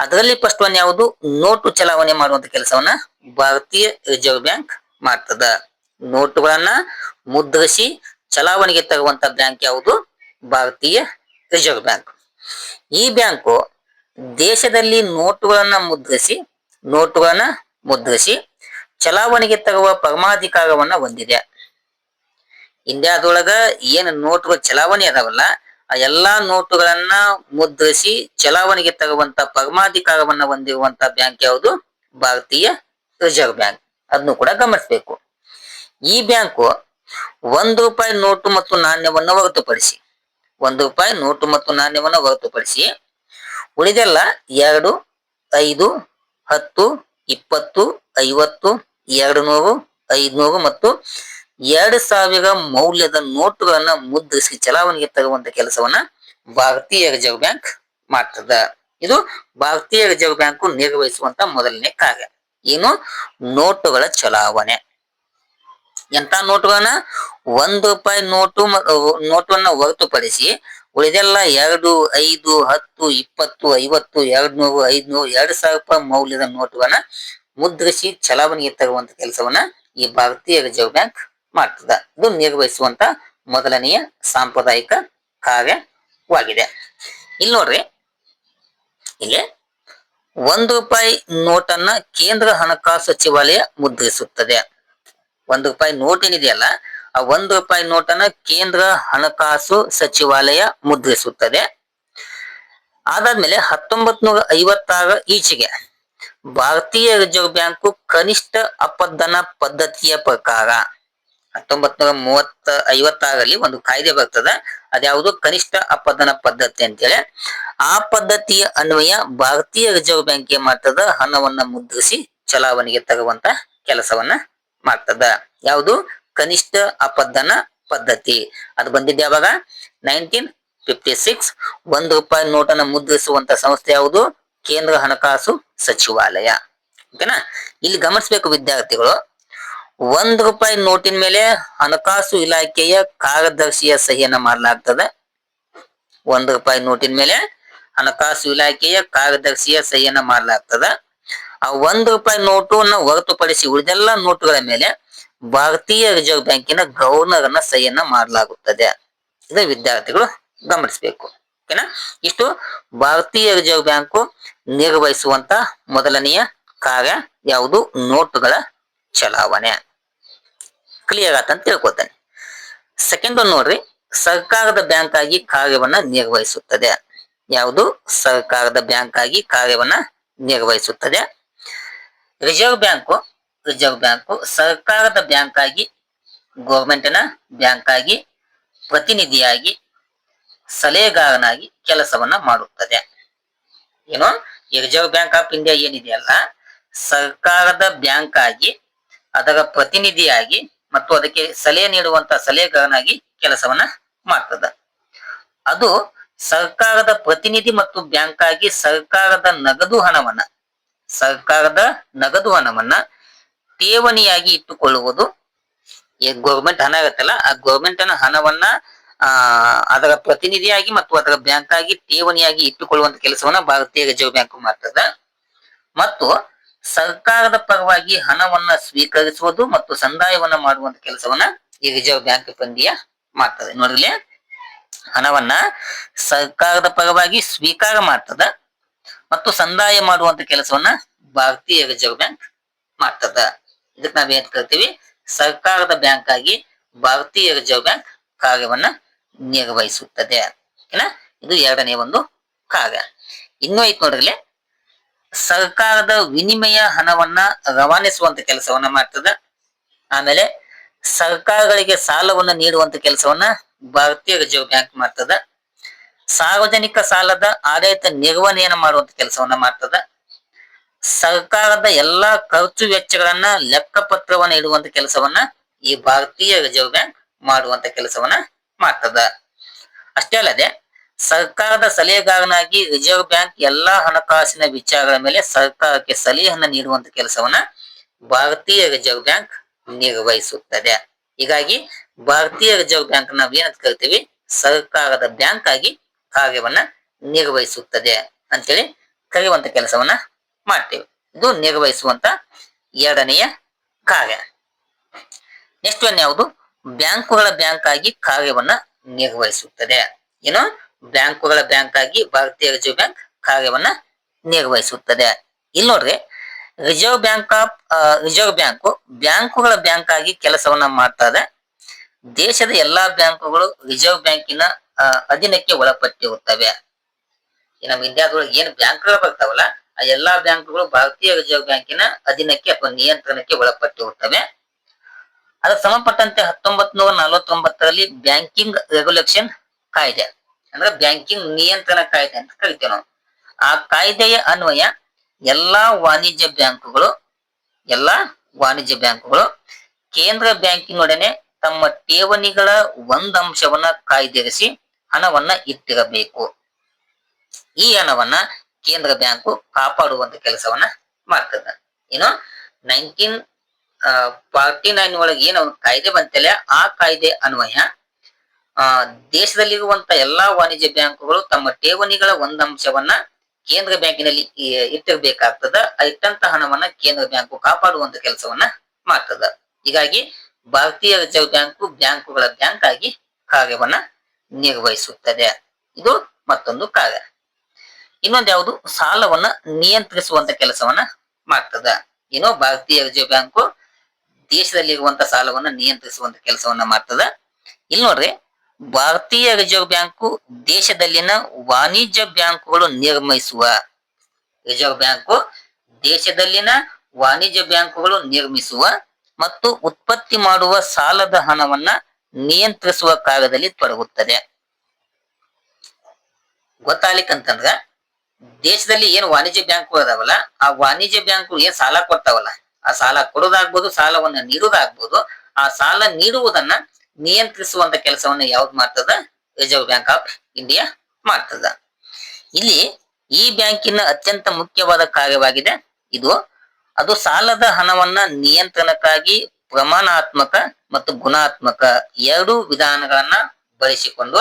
A: ಅದರಲ್ಲಿ ಫಸ್ಟ್ ಒನ್ ಯಾವುದು? ನೋಟು ಚಲಾವಣೆ ಮಾಡುವಂತ ಕೆಲಸವನ್ನ ಭಾರತೀಯ ರಿಸರ್ವ್ ಬ್ಯಾಂಕ್ ಮಾಡ್ತದ. ನೋಟುಗಳನ್ನ ಮುದ್ರಿಸಿ ಚಲಾವಣೆಗೆ ತರುವಂತ ಬ್ಯಾಂಕ್ ಯಾವುದು? ಭಾರತೀಯ ರಿಸರ್ವ್ ಬ್ಯಾಂಕ್ ಈ ಬ್ಯಾಂಕು ದೇಶದಲ್ಲಿ ನೋಟುಗಳನ್ನ ಮುದ್ರಿಸಿ ನೋಟುಗಳನ್ನ ಮುದ್ರಿಸಿ ಚಲಾವಣೆಗೆ ತರುವ ಪರಮಾಧಿಕಾರವನ್ನ ಹೊಂದಿದೆ. ಇಂಡಿಯಾದೊಳಗ ಏನು ನೋಟುಗಳು ಚಲಾವಣೆ ಅದಾವಲ್ಲ ಆ ಎಲ್ಲಾ ನೋಟುಗಳನ್ನ ಮುದ್ರಿಸಿ ಚಲಾವಣೆಗೆ ತಗುವಂತ ಪರಮಾಧಿಕಾರವನ್ನ ಹೊಂದಿರುವಂತ ಬ್ಯಾಂಕ್ ಯಾವುದು? ಭಾರತೀಯ ರಿಸರ್ವ್ ಬ್ಯಾಂಕ್. ಅದನ್ನು ಕೂಡ ಗಮನಿಸಬೇಕು. ಈ ಬ್ಯಾಂಕು ಒಂದು ರೂಪಾಯಿ ನೋಟು ಮತ್ತು ನಾಣ್ಯವನ್ನು ಹೊರತುಪಡಿಸಿ, ಒಂದು ರೂಪಾಯಿ ನೋಟು ಮತ್ತು ನಾಣ್ಯವನ್ನು ಹೊರತುಪಡಿಸಿ ಉಳಿದೆಲ್ಲ ಎರಡು, ಐದು, ಹತ್ತು, ಇಪ್ಪತ್ತು, ಐವತ್ತು, ಎರಡು ನೂರು ಐದ್ನೂರು ಮತ್ತು ಎರಡು ಸಾವಿರ ಮೌಲ್ಯದ ನೋಟುಗಳನ್ನ ಮುದ್ರಿಸಿ ಚಲಾವಣೆಗೆ ತರುವಂತ ಕೆಲಸವನ್ನ ಭಾರತೀಯ ರಿಸರ್ವ್ ಬ್ಯಾಂಕ್ ಮಾಡ್ತದ. ಇದು ಭಾರತೀಯ ರಿಸರ್ವ್ ಬ್ಯಾಂಕ್ ನಿರ್ವಹಿಸುವಂತ ಮೊದಲನೇ ಕಾರ್ಯ. ಏನು? ನೋಟುಗಳ ಚಲಾವಣೆ. ಎಂತ ನೋಟುಗಳನ್ನ? ಒಂದು ರೂಪಾಯಿ ನೋಟು ನೋಟುವನ್ನ ಹೊರತುಪಡಿಸಿ ಉಳಿದೆಲ್ಲ ಎರಡು, ಐದು, ಹತ್ತು, ಇಪ್ಪತ್ತು, ಐವತ್ತು ಎರಡ್ ನೂರು ಐದ್ನೂರು, ಎರಡ್ ಸಾವಿರ ರೂಪಾಯಿ ಮೌಲ್ಯದ ನೋಟುಗಳನ್ನ ಮುದ್ರಿಸಿ ಚಲಾವಣೆಗೆ ತರುವಂತ ಕೆಲಸವನ್ನ ಈ ಭಾರತೀಯ ರಿಸರ್ವ್ ಬ್ಯಾಂಕ್ ಮಾಡ್ತದ. ಇದು ನಿರ್ವಹಿಸುವಂತ ಮೊದಲನೆಯ ಸಾಂಪ್ರದಾಯಿಕ ಕಾರ್ಯವಾಗಿದೆ. ಇಲ್ಲಿ ನೋಡ್ರಿ, ಇಲ್ಲಿ ಒಂದು ರೂಪಾಯಿ ನೋಟನ್ನ ಕೇಂದ್ರ ಹಣಕಾಸು ಸಚಿವಾಲಯ ಮುದ್ರಿಸುತ್ತದೆ. ಒಂದು ರೂಪಾಯಿ ನೋಟ್ ಏನಿದೆಯಲ್ಲ, ಆ ಒಂದು ರೂಪಾಯಿ ನೋಟನ್ನ ಕೇಂದ್ರ ಹಣಕಾಸು ಸಚಿವಾಲಯ ಮುದ್ರಿಸುತ್ತದೆ. ಅದಾದ್ಮೇಲೆ ಹತ್ತೊಂಬತ್ ನೂರ ಐವತ್ತಾರ ಈಚೆಗೆ ಭಾರತೀಯ ರಿಸರ್ವ್ ಬ್ಯಾಂಕು ಕನಿಷ್ಠ ಅಪದ್ದನ ಪದ್ಧತಿಯ ಪ್ರಕಾರ ಹತ್ತೊಂಬತ್ ನೂರ ಮೂವತ್ತ ಐವತ್ತಾರಲ್ಲಿ ಒಂದು ಕಾಯ್ದೆ ಬರ್ತದ. ಅದ್ಯಾವುದು ಕನಿಷ್ಠ ಅಪದನ ಪದ್ಧತಿ ಅಂತೇಳಿ. ಆ ಪದ್ಧತಿಯ ಅನ್ವಯ ಭಾರತೀಯ ರಿಸರ್ವ್ ಬ್ಯಾಂಕ್ ಮಾಡ್ತದ. ಹಣವನ್ನ ಮುದ್ರಿಸಿ ಚಲಾವಣೆಗೆ ತರುವಂತ ಕೆಲಸವನ್ನ ಮಾಡ್ತದ. ಯಾವುದು? ಕನಿಷ್ಠ ಅಪದನ ಪದ್ಧತಿ. ಅದು ಬಂದಿದ್ದೆ ಯಾವಾಗ? Nineteen fifty six. ಒಂದು ರೂಪಾಯಿ ನೋಟನ್ನ ಮುದ್ರಿಸುವಂತ ಸಂಸ್ಥೆ ಯಾವುದು? ಕೇಂದ್ರ ಹಣಕಾಸು ಸಚಿವಾಲಯ. ಓಕೆನಾ? ಇಲ್ಲಿ ಗಮನಿಸಬೇಕು ವಿದ್ಯಾರ್ಥಿಗಳು. ಒಂದು ರೂಪಾಯಿ ನೋಟಿನ ಮೇಲೆ ಹಣಕಾಸು ಇಲಾಖೆಯ ಕಾರ್ಯದರ್ಶಿಯ ಸಹಿಯನ್ನ ಮಾಡಲಾಗ್ತದೆ. ಒಂದು ರೂಪಾಯಿ ನೋಟಿನ ಮೇಲೆ ಹಣಕಾಸು ಇಲಾಖೆಯ ಕಾರ್ಯದರ್ಶಿಯ ಸಹಿಯನ್ನ ಮಾಡಲಾಗ್ತದ. ಆ ಒಂದು ರೂಪಾಯಿ ನೋಟನ್ನ ಹೊರತುಪಡಿಸಿ ಉಳಿದೆಲ್ಲ ನೋಟುಗಳ ಮೇಲೆ ಭಾರತೀಯ ರಿಸರ್ವ್ ಬ್ಯಾಂಕಿನ ಗವರ್ನರ್ ಅನ್ನ ಸಹಿಯನ್ನ ಮಾಡಲಾಗುತ್ತದೆ. ಇದು ವಿದ್ಯಾರ್ಥಿಗಳು ಗಮನಿಸಬೇಕು. ಓಕೆನಾ? ಇಷ್ಟು ಭಾರತೀಯ ರಿಸರ್ವ್ ಬ್ಯಾಂಕು ನಿರ್ವಹಿಸುವಂತ ಮೊದಲನೆಯ ಕಾರ್ಯ ಯಾವುದು? ನೋಟುಗಳ ಚಲಾವಣೆ. ಕ್ಲಿಯರ್ ಆತಂತ ತಿಳ್ಕೊತಾನೆ ಸೆಕೆಂಡ್ ಒಂದು ನೋಡ್ರಿ, ಸರ್ಕಾರದ ಬ್ಯಾಂಕ್ ಆಗಿ ಕಾರ್ಯವನ್ನ ನಿರ್ವಹಿಸುತ್ತದೆ. ಯಾವುದು? ಸರ್ಕಾರದ ಬ್ಯಾಂಕ್ ಆಗಿ ಕಾರ್ಯವನ್ನ ನಿರ್ವಹಿಸುತ್ತದೆ. ರಿಸರ್ವ್ ಬ್ಯಾಂಕು ರಿಸರ್ವ್ ಬ್ಯಾಂಕು ಸರ್ಕಾರದ ಬ್ಯಾಂಕ್ ಆಗಿ ಗೌರ್ಮೆಂಟಿನ ಬ್ಯಾಂಕ್ ಆಗಿ ಪ್ರತಿನಿಧಿಯಾಗಿ, ಸಲಹೆಗಾರನಾಗಿ ಕೆಲಸವನ್ನ ಮಾಡುತ್ತದೆ. ಏನು? ರಿಸರ್ವ್ ಬ್ಯಾಂಕ್ ಆಫ್ ಇಂಡಿಯಾ ಏನಿದೆಯಲ್ಲ, ಸರ್ಕಾರದ ಬ್ಯಾಂಕ್ ಆಗಿ, ಅದರ ಪ್ರತಿನಿಧಿಯಾಗಿ ಮತ್ತು ಅದಕ್ಕೆ ಸಲಹೆ ನೀಡುವಂತ ಸಲಹೆಗಾರನಾಗಿ ಕೆಲಸವನ್ನ ಮಾಡ್ತದ. ಅದು ಸರ್ಕಾರದ ಪ್ರತಿನಿಧಿ ಮತ್ತು ಬ್ಯಾಂಕ್ ಆಗಿ ಸರ್ಕಾರದ ನಗದು ಹಣವನ್ನ, ಸರ್ಕಾರದ ನಗದು ಹಣವನ್ನ ಠೇವಣಿಯಾಗಿ ಇಟ್ಟುಕೊಳ್ಳುವುದು ಗೌರ್ಮೆಂಟ್ ಹಣ ಇರುತ್ತಲ್ಲ ಆ ಗೌರ್ಮೆಂಟ್ ಹಣವನ್ನ, ಆ, ಅದರ ಪ್ರತಿನಿಧಿಯಾಗಿ ಮತ್ತು ಅದರ ಬ್ಯಾಂಕ್ ಆಗಿ ಠೇವಣಿಯಾಗಿ ಇಟ್ಟುಕೊಳ್ಳುವಂತ ಕೆಲಸವನ್ನ ಭಾರತೀಯ ರಿಸರ್ವ್ ಬ್ಯಾಂಕ್ ಮಾಡ್ತದ. ಮತ್ತು ಸರ್ಕಾರದ ಪರವಾಗಿ ಹಣವನ್ನ ಸ್ವೀಕರಿಸುವುದು ಮತ್ತು ಸಂದಾಯವನ್ನ ಮಾಡುವಂತ ಕೆಲಸವನ್ನ ಈ ರಿಸರ್ವ್ ಬ್ಯಾಂಕ್ ಇಂಡಿಯಾ ಮಾಡ್ತದೆ. ನೋಡ್ರಿ, ಹಣವನ್ನ ಸರ್ಕಾರದ ಪರವಾಗಿ ಸ್ವೀಕಾರ ಮಾಡ್ತದ ಮತ್ತು ಸಂದಾಯ ಮಾಡುವಂತ ಕೆಲಸವನ್ನ ಭಾರತೀಯ ರಿಸರ್ವ್ ಬ್ಯಾಂಕ್ ಮಾಡ್ತದ. ಇದಕ್ಕೆ ನಾವೇನ್ ಕರಿತೀವಿ? ಸರ್ಕಾರದ ಬ್ಯಾಂಕ್ ಆಗಿ ಭಾರತೀಯ ರಿಸರ್ವ್ ಬ್ಯಾಂಕ್ ಕಾರ್ಯವನ್ನ ನಿರ್ವಹಿಸುತ್ತದೆ. ಇದು ಎರಡನೇ ಒಂದು ಕಾರ್ಯ. ಇನ್ನೂ ಐತ್ ನೋಡ್ರಿ ಸರ್ಕಾರದ ವಿನಿಮಯ ಹಣವನ್ನ ರವಾನಿಸುವಂತ ಕೆಲಸವನ್ನ ಮಾಡ್ತದ. ಆಮೇಲೆ ಸರ್ಕಾರಗಳಿಗೆ ಸಾಲವನ್ನ ನೀಡುವಂತ ಕೆಲಸವನ್ನ ಭಾರತೀಯ ರಿಸರ್ವ್ ಬ್ಯಾಂಕ್ ಮಾಡ್ತದ. ಸಾರ್ವಜನಿಕ ಸಾಲದ ಆಡಳಿತ ನಿರ್ವಹಣೆಯನ್ನು ಮಾಡುವಂತ ಕೆಲಸವನ್ನ ಮಾಡ್ತದ. ಸರ್ಕಾರದ ಎಲ್ಲಾ ಖರ್ಚು ವೆಚ್ಚಗಳನ್ನ ಲೆಕ್ಕಪತ್ರವನ್ನ ಇಡುವಂತ ಕೆಲಸವನ್ನ ಈ ಭಾರತೀಯ ರಿಸರ್ವ್ ಬ್ಯಾಂಕ್ ಮಾಡುವಂತ ಕೆಲಸವನ್ನ ಮಾಡ್ತದ. ಅಷ್ಟೇ ಅಲ್ಲದೆ ಸರ್ಕಾರದ ಸಲಹೆಗಾರನಾಗಿ ರಿಸರ್ವ್ ಬ್ಯಾಂಕ್ ಎಲ್ಲಾ ಹಣಕಾಸಿನ ವಿಚಾರಗಳ ಮೇಲೆ ಸರ್ಕಾರಕ್ಕೆ ಸಲಹೆಯನ್ನು ನೀಡುವಂತ ಕೆಲಸವನ್ನ ಭಾರತೀಯ ರಿಸರ್ವ್ ಬ್ಯಾಂಕ್ ನಿರ್ವಹಿಸುತ್ತದೆ. ಹೀಗಾಗಿ ಭಾರತೀಯ ರಿಸರ್ವ್ ಬ್ಯಾಂಕ್ ನಾವು ಏನಂತ ಕರಿತೀವಿ? ಸರ್ಕಾರದ ಬ್ಯಾಂಕ್ ಆಗಿ ಕಾರ್ಯವನ್ನ ನಿರ್ವಹಿಸುತ್ತದೆ ಅಂತೇಳಿ ಕರೆಯುವಂತ ಕೆಲಸವನ್ನ ಮಾಡ್ತೇವೆ. ಇದು ನಿರ್ವಹಿಸುವಂತ ಎರಡನೆಯ ಕಾರ್ಯ. ನೆಕ್ಸ್ಟ್ ಒನ್ ಯಾವುದು? ಬ್ಯಾಂಕುಗಳ ಬ್ಯಾಂಕ್ ಆಗಿ ಕಾರ್ಯವನ್ನ ನಿರ್ವಹಿಸುತ್ತದೆ. ಏನು ಬ್ಯಾಂಕುಗಳ ಬ್ಯಾಂಕ್ ಆಗಿ ಭಾರತೀಯ ರಿಸರ್ವ್ ಬ್ಯಾಂಕ್ ಕಾರ್ಯವನ್ನ ನಿರ್ವಹಿಸುತ್ತದೆ. ಇಲ್ಲಿ ನೋಡ್ರಿ, reserve bank of reserve bank ಬ್ಯಾಂಕುಗಳ ಬ್ಯಾಂಕ್ ಆಗಿ ಕೆಲಸವನ್ನ ಮಾಡ್ತದೆ. ದೇಶದ ಎಲ್ಲಾ ಬ್ಯಾಂಕುಗಳು ರಿಸರ್ವ್ ಬ್ಯಾಂಕಿನ ಅಧೀನಕ್ಕೆ ಒಳಪಟ್ಟಿರುತ್ತವೆ ನಮ್ಮ ಇಂಡಿಯಾದೊಳಗೆ ಏನು ಬ್ಯಾಂಕ್ಗಳು ಬರ್ತಾವಲ್ಲ, ಆ ಎಲ್ಲಾ ಬ್ಯಾಂಕುಗಳು ಭಾರತೀಯ ರಿಸರ್ವ್ ಬ್ಯಾಂಕಿನ ಅಧೀನಕ್ಕೆ ಅಥವಾ ನಿಯಂತ್ರಣಕ್ಕೆ ಒಳಪಟ್ಟಿರುತ್ತವೆ ಅದಕ್ಕೆ ಸಂಬಂಧಪಟ್ಟಂತೆ ಹತ್ತೊಂಬತ್ ನೂರ ನಲವತ್ತೊಂಬತ್ತರಲ್ಲಿ ಬ್ಯಾಂಕಿಂಗ್ ರೆಗ್ಯುಲೇಷನ್ ಕಾಯ್ದೆ. ಅಂದ್ರೆ ಬ್ಯಾಂಕಿಂಗ್ ನಿಯಂತ್ರಣ ಕಾಯ್ದೆ ಅಂತ ಕರಿತೇವೆ ನಾವು. ಆ ಕಾಯ್ದೆಯ ಅನ್ವಯ ಎಲ್ಲಾ ವಾಣಿಜ್ಯ ಬ್ಯಾಂಕುಗಳು, ಎಲ್ಲಾ ವಾಣಿಜ್ಯ ಬ್ಯಾಂಕುಗಳು ಕೇಂದ್ರ ಬ್ಯಾಂಕಿನೊಡನೆ ತಮ್ಮ ಠೇವಣಿಗಳ ಒಂದಂಶವನ್ನ ಕಾಯ್ದಿರಿಸಿ ಹಣವನ್ನ ಇಟ್ಟಿರಬೇಕು. ಈ ಹಣವನ್ನ ಕೇಂದ್ರ ಬ್ಯಾಂಕು ಕಾಪಾಡುವಂತ ಕೆಲಸವನ್ನ ಮಾಡ್ತದ. ಏನು ನೈನ್ಟೀನ್ ಫಾರ್ಟಿ ನೈನ್ ಒಳಗೆ ಏನು ಕಾಯ್ದೆ ಬಂತಲ್ಲ ಆ ಕಾಯ್ದೆ ಅನ್ವಯ ಆ, ದೇಶದಲ್ಲಿರುವಂತ ಎಲ್ಲಾ ವಾಣಿಜ್ಯ ಬ್ಯಾಂಕುಗಳು ತಮ್ಮ ಠೇವಣಿಗಳ ಒಂದಂಶವನ್ನ ಕೇಂದ್ರ ಬ್ಯಾಂಕಿನಲ್ಲಿ ಇಟ್ಟಿರಬೇಕಾಗ್ತದ. ಇಟ್ಟಂತ ಹಣವನ್ನ ಕೇಂದ್ರ ಬ್ಯಾಂಕು ಕಾಪಾಡುವಂತ ಕೆಲಸವನ್ನ ಮಾಡ್ತದ. ಹೀಗಾಗಿ ಭಾರತೀಯ ರಿಸರ್ವ್ ಬ್ಯಾಂಕು ಬ್ಯಾಂಕುಗಳ ಬ್ಯಾಂಕ್ ಆಗಿ ಕಾರ್ಯವನ್ನ ನಿರ್ವಹಿಸುತ್ತದೆ. ಇದು ಮತ್ತೊಂದು ಕಾರ್ಯ. ಇನ್ನೊಂದು ಯಾವುದು? ಸಾಲವನ್ನ ನಿಯಂತ್ರಿಸುವಂತ ಕೆಲಸವನ್ನ ಮಾಡ್ತದ. ಏನೋ ಭಾರತೀಯ ರಿಸರ್ವ್ ಬ್ಯಾಂಕು ದೇಶದಲ್ಲಿರುವಂತ ಸಾಲವನ್ನ ನಿಯಂತ್ರಿಸುವಂತ ಕೆಲಸವನ್ನ ಮಾಡ್ತದ. ಇಲ್ಲಿ ನೋಡ್ರಿ ಭಾರತೀಯ ರಿಸರ್ವ್ ಬ್ಯಾಂಕು ದೇಶದಲ್ಲಿನ ವಾಣಿಜ್ಯ ಬ್ಯಾಂಕುಗಳು ನಿರ್ಮಿಸುವ. ರಿಸರ್ವ್ ಬ್ಯಾಂಕು ದೇಶದಲ್ಲಿನ ವಾಣಿಜ್ಯ ಬ್ಯಾಂಕುಗಳು ನಿರ್ಮಿಸುವ ಮತ್ತು ಉತ್ಪತ್ತಿ ಮಾಡುವ ಸಾಲದ ಹಣವನ್ನ ನಿಯಂತ್ರಿಸುವ ಕಾರ್ಯದಲ್ಲಿ ತೊಡಗುತ್ತದೆ. ಗೊತ್ತಾಗ್ಲಿಕ್ಕಂತಂದ್ರ ದೇಶದಲ್ಲಿ ಏನು ವಾಣಿಜ್ಯ ಬ್ಯಾಂಕ್ಗಳು ಅದಾವಲ್ಲ ಆ ವಾಣಿಜ್ಯ ಬ್ಯಾಂಕ್ಗಳು ಏನ್ ಸಾಲ ಕೊಡ್ತಾವಲ್ಲ, ಆ ಸಾಲ ಕೊಡೋದಾಗ್ಬೋದು, ಸಾಲವನ್ನ ನೀಡೋದಾಗ್ಬೋದು, ಆ ಸಾಲ ನೀಡುವುದನ್ನ ನಿಯಂತ್ರಿಸುವಂತ ಕೆಲಸವನ್ನ ಯಾವ್ದು ಮಾಡ್ತದ? ರಿಸರ್ವ್ ಬ್ಯಾಂಕ್ ಆಫ್ ಇಂಡಿಯಾ ಮಾಡ್ತದ. ಇಲ್ಲಿ ಈ ಬ್ಯಾಂಕಿನ ಅತ್ಯಂತ ಮುಖ್ಯವಾದ ಕಾರ್ಯವಾಗಿದೆ. ಇದು ಅದು ಸಾಲದ ಹಣವನ್ನ ನಿಯಂತ್ರಣಕ್ಕಾಗಿ ಪ್ರಮಾಣಾತ್ಮಕ ಮತ್ತು ಗುಣಾತ್ಮಕ ಎರಡು ವಿಧಾನಗಳನ್ನ ಬಳಸಿಕೊಂಡು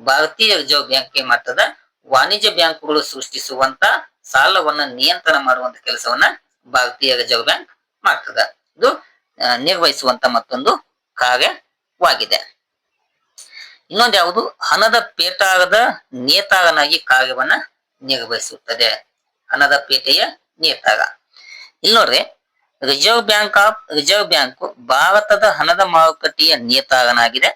A: ಭಾರತೀಯ ರಿಸರ್ವ್ ಬ್ಯಾಂಕ್ ಮಾಡ್ತದ. ವಾಣಿಜ್ಯ ಬ್ಯಾಂಕುಗಳು ಸೃಷ್ಟಿಸುವಂತ ಸಾಲವನ್ನ ನಿಯಂತ್ರಣ ಮಾಡುವಂತ ಕೆಲಸವನ್ನ ಭಾರತೀಯ ರಿಸರ್ವ್ ಬ್ಯಾಂಕ್ ಮಾಡ್ತದ. ಇದು ನಿರ್ವಹಿಸುವಂತ ಮತ್ತೊಂದು ಕಾರ್ಯವಾಗಿದೆ ಇನ್ನೊಂದು ಯಾವುದು? ಹಣದ ಪೇಟಾಗದ ನೇತಾಗನಾಗಿ ಕಾರ್ಯವನ್ನ ನಿರ್ವಹಿಸುತ್ತದೆ ಹಣದ ಪೇಟೆಯ ನೇತಾಗ. ಇಲ್ಲಿ ನೋಡ್ರಿ reserve bank of reserve bank ಭಾರತದ ಹಣದ ಮಾರುಕಟ್ಟೆಯ ನೇತಾಗನಾಗಿದೆ.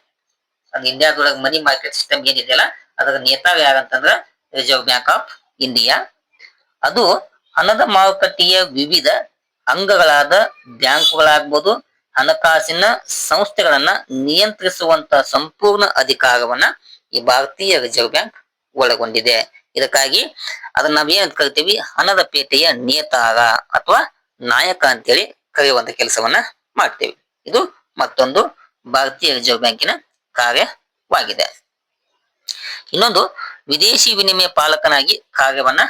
A: ಅದು ಇಂಡಿಯಾದೊಳಗೆ ಮನಿ ಮಾರ್ಕೆಟ್ ಸಿಸ್ಟಮ್ ಏನಿದೆಯಲ್ಲ, ಅದರ ನೇತಾಗ ಯಾರಂತಂದ್ರ ರಿಸರ್ವ್ ಬ್ಯಾಂಕ್ ಆಫ್ ಇಂಡಿಯಾ ಅದು ಹಣದ ಮಾರುಕಟ್ಟೆಯ ವಿವಿಧ ಅಂಗಗಳಾದ ಬ್ಯಾಂಕುಗಳಾಗ್ಬೋದು ಹಣಕಾಸಿನ ಸಂಸ್ಥೆಗಳನ್ನ ನಿಯಂತ್ರಿಸುವಂತ ಸಂಪೂರ್ಣ ಅಧಿಕಾರವನ್ನ ಈ ಭಾರತೀಯ ರಿಸರ್ವ್ ಬ್ಯಾಂಕ್ ಒಳಗೊಂಡಿದೆ. ಇದಕ್ಕಾಗಿ ಅದನ್ನ ನಾವೇನ್ ಕರಿತೀವಿ? ಹಣದ ಪೇಟೆಯ ನೇತಾರ ಅಥವಾ ನಾಯಕ ಅಂತೇಳಿ ಕರೆಯುವಂತ ಕೆಲಸವನ್ನ ಮಾಡ್ತೇವೆ. ಇದು ಮತ್ತೊಂದು ಭಾರತೀಯ ರಿಸರ್ವ್ ಬ್ಯಾಂಕಿನ ಕಾರ್ಯವಾಗಿದೆ. ಇನ್ನೊಂದು ವಿದೇಶಿ ವಿನಿಮಯ ಪಾಲಕನಾಗಿ ಕಾರ್ಯವನ್ನ